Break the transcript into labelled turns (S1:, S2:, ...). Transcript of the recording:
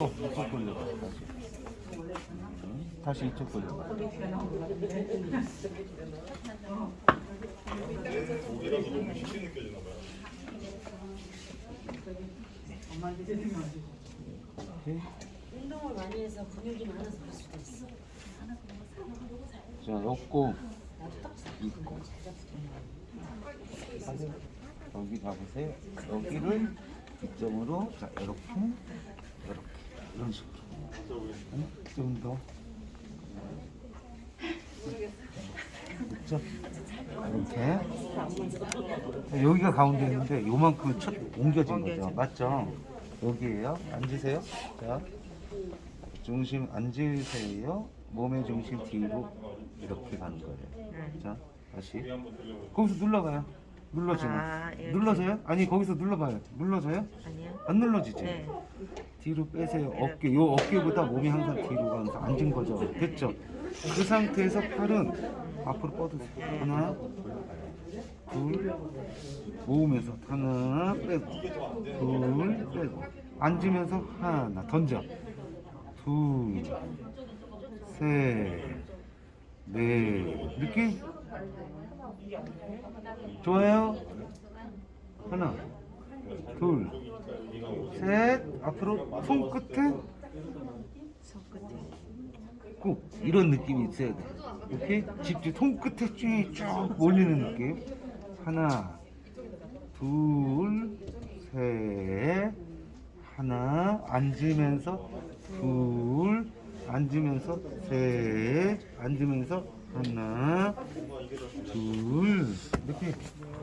S1: 어, 이쪽 돌려봐 다시 응? 다시 이쪽 돌려봐 오케이.
S2: 운동을 많이 해서 근육이 많아서 그럴 수도 있어. 자딱
S1: 있고 여기 잡으세요 여기를 기점으로 자 이렇게 이렇게 이런 식으로. 응? 좀더 그렇죠? 이렇게? 자, 여기가 가운데 있는데 요만큼 첫 옮겨진 거죠. 맞죠? 여기에요? 앉으세요. 자 중심 앉으세요. 몸의 중심 뒤로 이렇게 가는 거예요. 자 다시. 거기서 눌러봐요 눌러지면
S3: 아, 이렇게.
S1: 눌러져요? 아니 거기서 눌러봐요 눌러져요?
S3: 아니요.
S1: 안 눌러지지?
S3: 네.
S1: 뒤로 빼세요 어깨 요 어깨보다 몸이 항상 뒤로 가면서 앉은 거죠 됐죠? 그 상태에서 팔은 앞으로 뻗으세요 하나 둘 모으면서 하나 빼고 둘 빼고 앉으면서 하나 던져 둘 셋넷 이렇게 좋아요 하나 둘 셋 앞으로 손끝에
S3: 손끝에.
S1: 꼭 이런 느낌이 있어야 돼. 이렇게 집중 손 끝에 쭉, 쭉 몰리는 느낌. 하나, 둘, 셋, 하나 앉으면서 둘, 앉으면서 셋, 앉으면서 하나, Yeah.